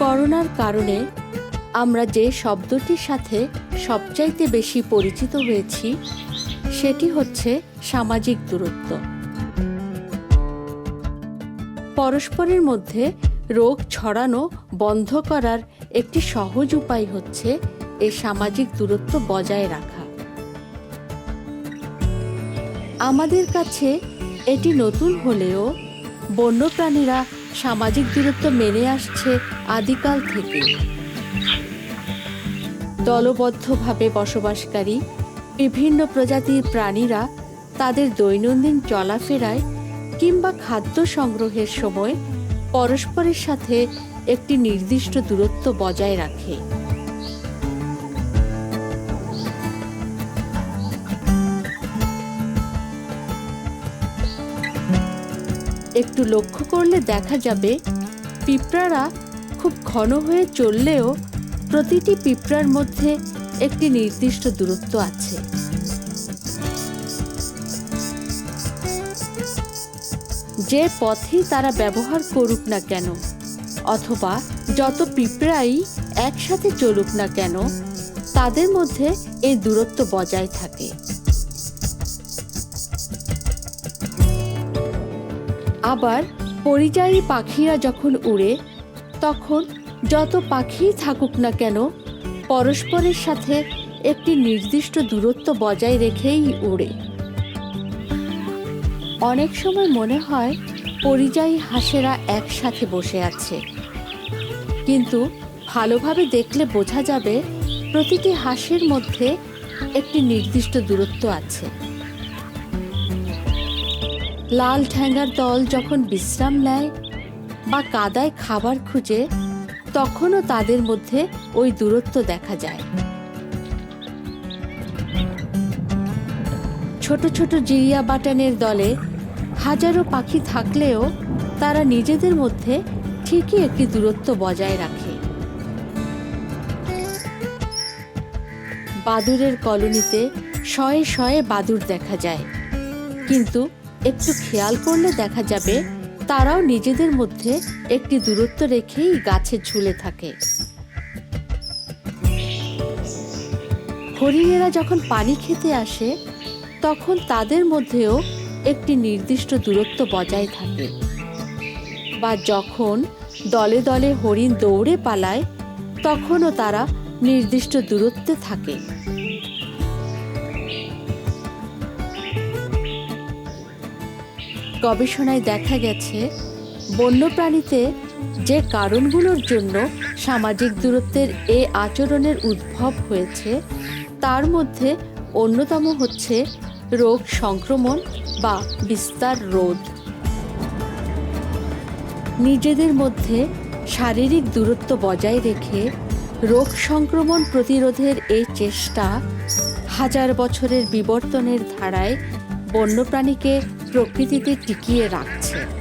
করোনার কারণে আমরা যে শব্দটির সাথে সবচাইতে বেশি পরিচিত হয়েছি, সেটি হচ্ছে সামাজিক দূরত্ব। পরস্পরের মধ্যে রোগ ছড়ানো বন্ধ করার একটি সহজ উপায় হচ্ছে এই সামাজিক দূরত্ব বজায় রাখা। আমাদের কাছে এটি নতুন হলেও বন্যপ্রাণীরা সামাজিক দূরত্ব মেনে আসছে আদিকাল থেকে। দলবদ্ধভাবে বসবাসকারী বিভিন্ন প্রজাতির প্রাণীরা তাদের দৈনন্দিন চলাফেরায় কিংবা খাদ্য সংগ্রহের সময় পরস্পরের সাথে একটি নির্দিষ্ট দূরত্ব বজায় রাখে। একটু লক্ষ্য করলে দেখা যাবে, পিঁপড়ারা খুব ঘন হয়ে চললেও প্রতিটি পিঁপড়ার মধ্যে একটি নির্দিষ্ট দূরত্ব আছে। যে পথেই তারা ব্যবহার করুক না কেন, অথবা যত পিঁপড়াই একসাথে চলুক না কেন, তাদের মধ্যে এই দূরত্ব বজায় থাকে। আবার পরিযায়ী পাখিরা যখন উড়ে, তখন যত পাখিই থাকুক না কেন, পরস্পরের সাথে একটি নির্দিষ্ট দূরত্ব বজায় রেখেই উড়ে। অনেক সময় মনে হয় পরিযায়ী হাঁসেরা একসাথে বসে আছে। কিন্তু ভালোভাবে দেখলে বোঝা যাবে প্রতিটি হাঁসের মধ্যে একটি নির্দিষ্ট দূরত্ব আছে। লাল ঠ্যাঙ্গার দল যখন বিশ্রাম নেয় বা কাদায় খাবার খুঁজে, তখনও তাদের মধ্যে ওই দূরত্ব দেখা যায়। ছোট ছোট জিরিয়া বাটানের দলে হাজারো পাখি থাকলেও তারা নিজেদের মধ্যে ঠিকই একটি দূরত্ব বজায় রাখে। বাদুরের কলোনিতে শয়ে শয়ে বাদুর দেখা যায়। কিন্তু একটু খেয়াল করলে দেখা যাবে তারাও নিজেদের মধ্যে একটি দূরত্ব রেখেই গাছে ঝুলে থাকে। হরিণেরা যখন পানি খেতে আসে, তখন তাদের মধ্যেও একটি নির্দিষ্ট দূরত্ব বজায় থাকে বা যখন দলে দলে হরিণ দৌড়ে পালায়, তখনও তারা নির্দিষ্ট দূরত্বে থাকে। গবেষণায় দেখা গেছে, বন্যপ্রাণীতে যে কারণগুলোর জন্য সামাজিক দূরত্বের এ আচরণের উদ্ভব হয়েছে, তার মধ্যে অন্যতম হচ্ছে রোগ সংক্রমণ বা বিস্তার রোধ। নিজেদের মধ্যে শারীরিক দূরত্ব বজায় রেখে রোগ সংক্রমণ প্রতিরোধের এই চেষ্টা হাজার বছরের বিবর্তনের ধারায় বন্যপ্রাণীকে প্রকৃতিতে টিকিয়ে রাখছে।